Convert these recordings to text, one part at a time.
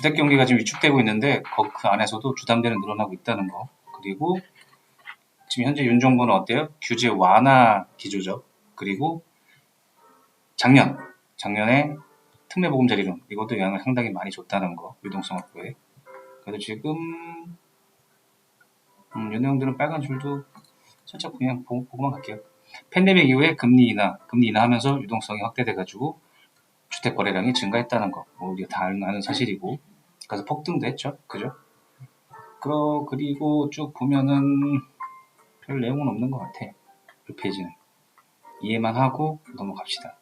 주택 경기가 지금 위축되고 있는데 거- 그 안에서도 주담대는 늘어나고 있다는 거. 그리고 지금 현재 윤 정부는 어때요? 규제 완화 기조죠. 그리고 작년 작년에 특례 보금자리론 이것도 영향을 상당히 많이 줬다는 거 유동성 확보에. 그래도 지금 음, 이 내용들은 빨간 줄도 살짝 그냥 보, 보고만 갈게요. 팬데믹 이후에 금리 인하, 금리 인하하면서 유동성이 확대돼가지고 주택 거래량이 증가했다는 거, 뭐 우리가 다 아는 사실이고, 그래서 폭등도 했죠, 그죠? 그러, 그리고 쭉 보면은 별 내용은 없는 것 같아. 이 페이지는 이해만 하고 넘어갑시다.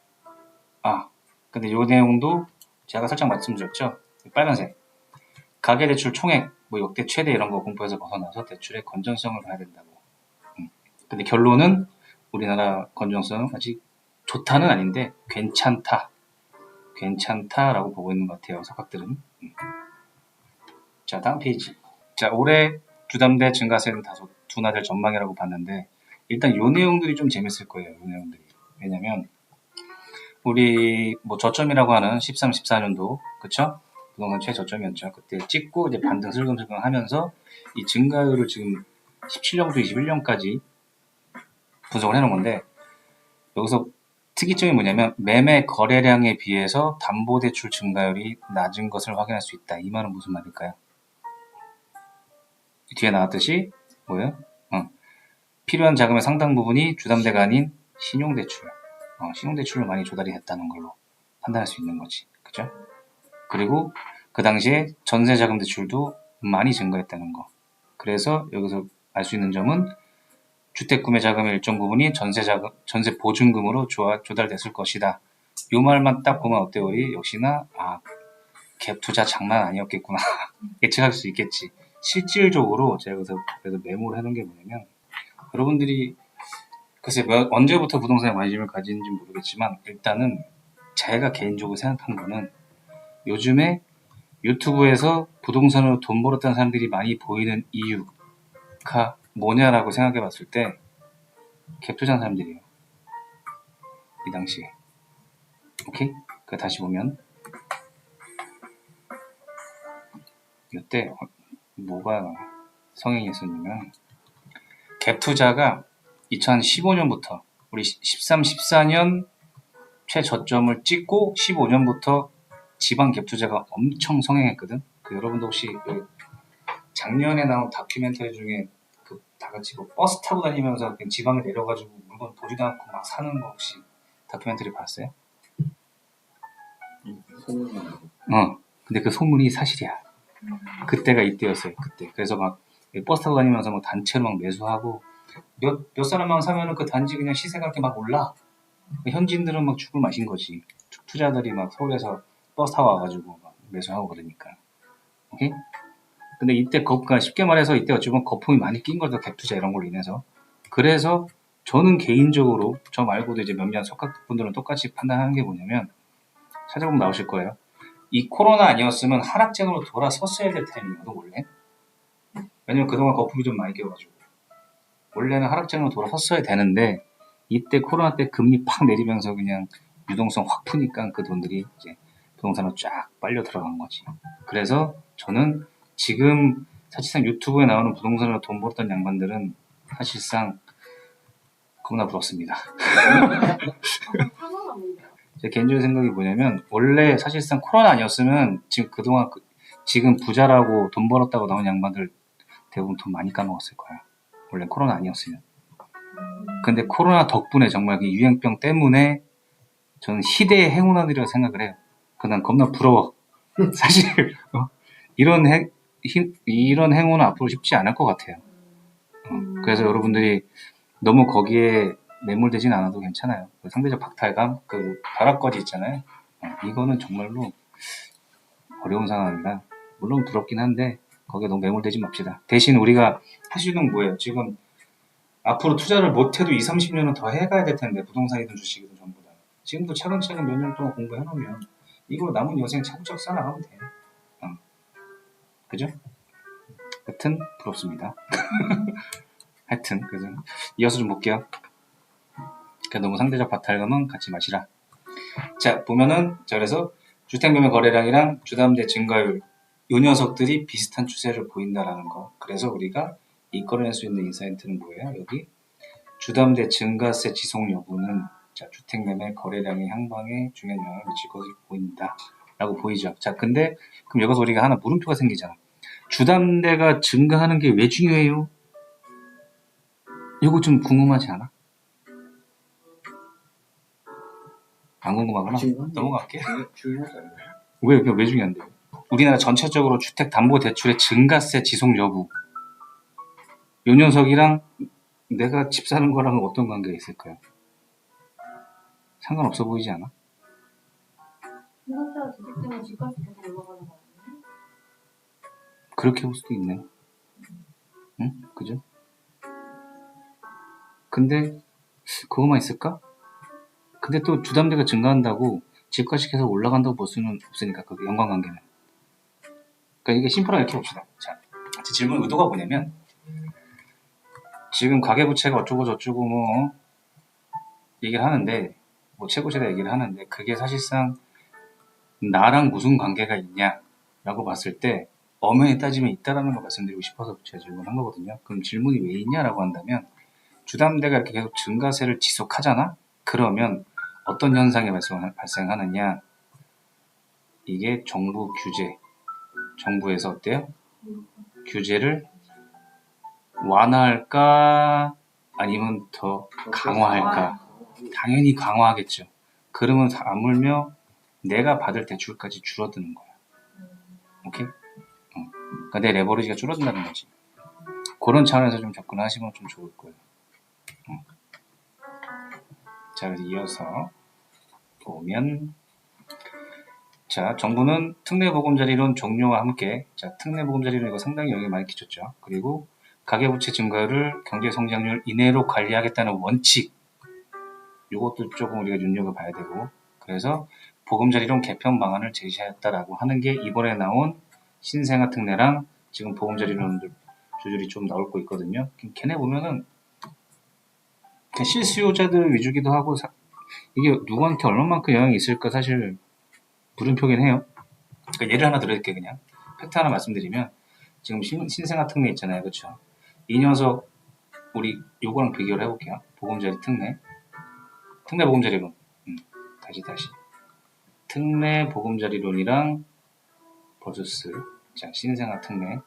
아, 근데 요 내용도 제가 살짝 말씀드렸죠. 빨간색 가계대출 총액, 뭐 역대 최대 이런 거 공부해서 벗어나서 대출의 건전성을 봐야 된다고. 음. 근데 결론은 우리나라 건전성 아직 좋다는 아닌데 괜찮다. 괜찮다라고 보고 있는 것 같아요. 석학들은. 음. 자, 다음 페이지. 자, 올해 주담대 증가세는 다소 둔화될 전망이라고 봤는데 일단 요 내용들이 좀 재밌을 거예요. 요 내용들이. 왜냐면 우리 뭐 저점이라고 하는 13, 14년도 그쵸? 그동안 최저점이었죠. 그때 찍고 이제 반등 슬금슬금 하면서 이 증가율을 지금 17년부터 21년까지 분석을 해놓은 건데 여기서 특이점이 뭐냐면 매매 거래량에 비해서 담보대출 증가율이 낮은 것을 확인할 수 있다. 이 말은 무슨 말일까요? 뒤에 나왔듯이 뭐예요? 어, 필요한 자금의 상당 부분이 주담대가 아닌 신용대출, 어, 신용대출로 많이 조달이 됐다는 걸로 판단할 수 있는 거지. 그죠? 그리고 그 당시에 전세 자금 대출도 많이 증가했다는 거. 그래서 여기서 알 수 있는 점은 주택 구매 자금의 일정 부분이 전세 자금, 전세 보증금으로 조, 조달됐을 것이다. 요 말만 딱 보면 어때요? 역시나, 아, 갭 투자 장난 아니었겠구나. 예측할 수 있겠지. 실질적으로 제가 그래서, 그래서 메모를 해놓은 게 뭐냐면, 여러분들이, 글쎄, 몇- 언제부터 부동산에 관심을 가지는지 모르겠지만, 일단은 제가 개인적으로 생각한 거는, 요즘에 유튜브에서 부동산으로 돈 벌었다는 사람들이 많이 보이는 이유가 뭐냐라고 생각해 봤을 때 갭 투자한 사람들이에요. 이 당시에. 오케이? 그 다시 보면 이때 어, 뭐가 성행이 있었냐면 갭 투자가 2015년부터 우리 13, 14년 최저점을 찍고 15년부터 지방 갭 투자가 엄청 성행했거든. 그 여러분도 혹시 그 작년에 나온 다큐멘터리 중에 그 다 같이 뭐 버스 타고 다니면서 지방에 내려가지고 물건 보지도 않고 막 사는 거 혹시 다큐멘터리 봤어요? 소문만 어. 근데 그 소문이 사실이야. 그때가 이때였어요. 그때. 그래서 막 버스 타고 다니면서 뭐 단체로 막 매수하고 몇, 몇 사람만 사면은 그 단지 그냥 시세가 이렇게 막 올라. 현지인들은 막 죽을 맛인 거지. 투- 투자들이 막 서울에서 버스 타고 와가지고 막 매수하고 그러니까. 오케이? 근데 이때 거가 쉽게 말해서 이때 어찌 보면 거품이 많이 낀 거죠. 갭 투자 이런 걸로 인해서. 그래서 저는 개인적으로 저 말고도 이제 몇몇 석학분들은 똑같이 판단하는 게 뭐냐면 찾아보면 나오실 거예요. 이 코로나 아니었으면 하락장으로 돌아섰어야 될 타이밍이거든 원래. 왜냐면 그동안 거품이 좀 많이 껴가지고 원래는 하락장으로 돌아섰어야 되는데 이때 코로나 때 금리 팍 내리면서 그냥 유동성 확 푸니까 그 돈들이 이제 부동산으로 쫙 빨려 들어간 거지. 그래서 저는 지금 사실상 유튜브에 나오는 부동산으로 돈 벌었던 양반들은 사실상 겁나 부럽습니다. 제 개인적인 생각이 뭐냐면 원래 사실상 코로나 아니었으면 지금 그동안 그- 지금 부자라고 돈 벌었다고 나온 양반들 대부분 돈 많이 까먹었을 거야. 원래 코로나 아니었으면. 근데 코로나 덕분에 정말 그 유행병 때문에 저는 희대의 행운아들이라고 생각을 해요. 그난 겁나 부러워. 사실 어, 이런 행 히- 이런 행운은 앞으로 쉽지 않을 것 같아요. 어, 그래서 여러분들이 너무 거기에 매몰되진 않아도 괜찮아요. 그 상대적 박탈감, 그 벼락거지 있잖아요. 어, 이거는 정말로 어려운 상황이라 물론 부럽긴 한데 거기에 너무 매몰되지 맙시다. 대신 우리가 건 뭐예요? 지금 앞으로 투자를 못해도 2, 30년은 더 해가야 될 텐데 부동산이든 주식이든 전부 다. 지금도 차근차근 몇 년 동안 공부해놓으면 이걸로 남은 여생 차곡차곡 쌓아나가면 돼. 어. 그죠? 하여튼 부럽습니다. 하여튼 그래서 이어서 좀 볼게요. 그러니까 너무 상대적 박탈감은 갖지 마시라. 자 보면은 자 그래서 주택 매매 거래량이랑 주담대 증가율 요 녀석들이 비슷한 추세를 보인다라는 거. 그래서 우리가 이끌어낼 수 있는 인사이트는 뭐예요? 여기 주담대 증가세 지속 여부는 자, 주택 매매 거래량의 향방에 중요한 영향을 미칠 것으로 보인다. 라고 보이죠. 자, 근데 그럼 여기서 우리가 하나 물음표가 생기잖아. 주담대가 증가하는 게 왜 중요해요? 이거 좀 궁금하지 않아? 안 궁금하구나. 넘어갈게. 왜, 그게 왜 중요한데요? 우리나라 전체적으로 주택담보대출의 증가세 지속 여부. 요 녀석이랑 내가 집 사는 거랑은 어떤 관계가 있을까요? 상관없어 보이지 않아? 생각보다 주택 때문에 집값이 계속 올라가는 거 아니에요? 그렇게 볼 수도 있네. 응? 그죠? 근데 그거만 있을까? 근데 또 주담대가 증가한다고 집값이 계속 올라간다고 볼 수는 없으니까 그 연관관계는. 그러니까 이게 심플하게 이렇게 봅시다. 자, 제 질문 의도가 뭐냐면 지금 가계부채가 어쩌고 저쩌고 뭐 얘기를 하는데 뭐 최고세다 얘기를 하는데 그게 사실상 나랑 무슨 관계가 있냐라고 봤을 때 엄연히 따지면 있다라는 걸 말씀드리고 싶어서 제가 질문한 거거든요. 그럼 질문이 왜 있냐라고 한다면 주담대가 이렇게 계속 증가세를 지속하잖아? 그러면 어떤 현상이 발생- 발생하느냐? 이게 정부 규제, 정부에서 어때요? 규제를 완화할까? 아니면 더 강화할까? 당연히 강화하겠죠. 그러면 아물며 내가 받을 대출까지 줄어드는 거야. 오케이? 어. 그러니까 내 레버리지가 줄어든다는 거지. 그런 차원에서 좀 접근하시면 좀 좋을 거예요. 어. 자, 그래서 이어서 보면 자, 정부는 특례 보금자리론 종료와 함께 자, 특례 보금자리론 이거 상당히 영향을 많이 끼쳤죠. 그리고 가계부채 증가를 경제 성장률 이내로 관리하겠다는 원칙 이것도 조금 우리가 눈여겨 봐야 되고 그래서 보금자리론 개편 방안을 제시하였다라고 하는 게 이번에 나온 신생아 특례랑 지금 보금자리론들 조절이 좀 나올 거 있거든요. 걔네 보면은 실수요자들 위주기도 하고 사- 이게 누구한테 얼마만큼 영향이 있을까 사실 물음표긴 해요. 그러니까 예를 하나 들어줄게 그냥 팩트 하나 말씀드리면 지금 신, 신생아 특례 있잖아요, 그렇죠? 이 녀석 우리 요거랑 비교를 해볼게요. 보금자리 특례, 특례 보금자리론. 음, 다시 다시 특례 보금자리론이랑 버스스 자 신생아 특례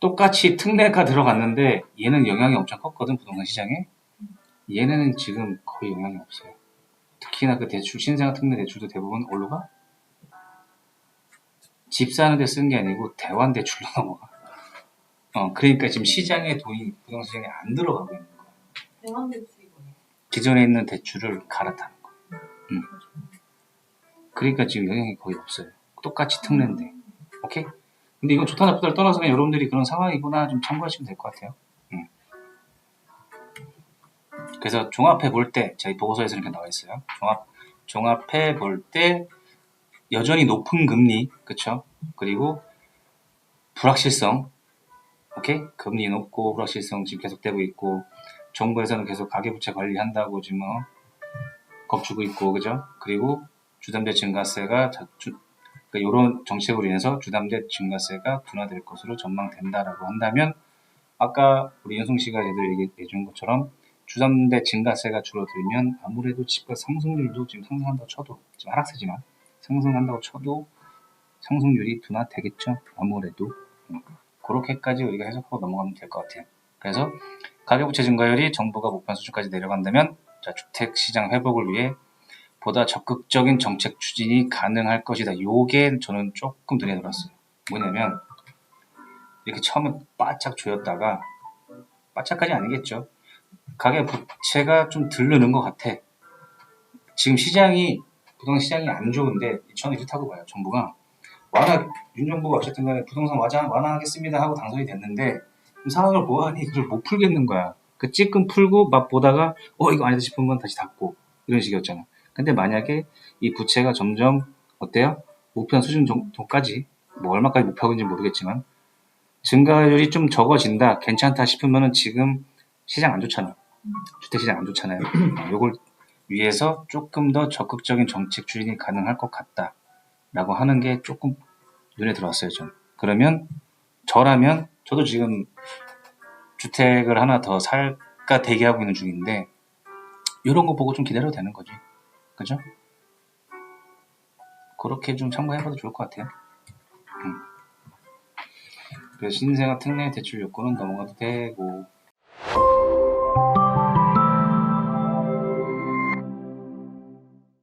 똑같이 특례가 들어갔는데 얘는 영향이 엄청 컸거든 부동산 시장에 얘네는 지금 거의 영향이 없어요 특히나 그 대출 신생아 특례 대출도 대부분 어디로 가? 집 사는 데 쓴 게 아니고 대환 대출로 넘어가 어 그러니까 지금 시장에 돈이 부동산 시장에 안 들어가고 있는 거야 대환 대출이 뭐예요? 기존에 있는 대출을 갈아타는 거야 음. 그러니까 지금 영향이 거의 없어요 똑같이 특례인데 오케이? 근데 이건 좋다 나쁘다를 떠나서 그냥 여러분들이 그런 상황이구나 좀 참고하시면 될 것 같아요. 음. 그래서 종합해 볼 때 저희 보고서에서 이렇게 나와 있어요. 종합 종합해 볼 때 여전히 높은 금리, 그쵸? 그리고 불확실성, 오케이? 금리 높고 불확실성 지금 계속되고 있고 정부에서는 계속 가계부채 관리한다고 지금 뭐 겁주고 있고, 그죠? 그리고 주담대 증가세가 자- 주- 그러니까 이런 정책으로 인해서 주담대 증가세가 둔화될 것으로 전망된다라고 한다면 아까 우리 윤성 씨가 제대로 얘기해 준 것처럼 주담대 증가세가 줄어들면 아무래도 집값 상승률도 지금 상승한다고 쳐도 지금 하락세지만 상승한다고 쳐도 상승률이 둔화되겠죠 아무래도 음, 그렇게까지 우리가 해석하고 넘어가면 될 것 같아요 그래서 가계부채 증가율이 정부가 목표 수준까지 내려간다면 자, 주택 시장 회복을 위해 보다 적극적인 정책 추진이 가능할 것이다. 요게 저는 조금 눈에 들었어요. 뭐냐면 이렇게 처음에 바짝 조였다가 바짝까지 아니겠죠. 가계 부채가 좀 들르는 것 같아. 지금 시장이 부동산 시장이 안 좋은데 저는 이렇다고 봐요. 정부가 완화 윤 정부가 어쨌든 간에 부동산 완화 완화하겠습니다 하고 당선이 됐는데 좀 상황을 보아하니 그걸 못 풀겠는 거야. 그 찔끔 풀고 막 보다가 어 이거 아니다 싶으면 다시 닫고 이런 식이었잖아. 근데 만약에 이 부채가 점점 어때요? 목표 수준 정도까지 뭐 얼마까지 목표인지 모르겠지만 증가율이 좀 적어진다 괜찮다 싶으면은 지금 시장 안 좋잖아 주택 시장 안 좋잖아요 어, 요걸 위해서 조금 더 적극적인 정책 추진이 가능할 것 같다라고 하는 게 조금 눈에 들어왔어요, 전. 그러면 저라면 저도 지금 주택을 하나 더 살까 대기하고 있는 중인데 이런 거 보고 좀 기다려도 되는 거지. 그죠? 그렇게 좀 참고해봐도 좋을 것 같아요. 음. 그래서 신생아 특례 대출 요건은 넘어가도 되고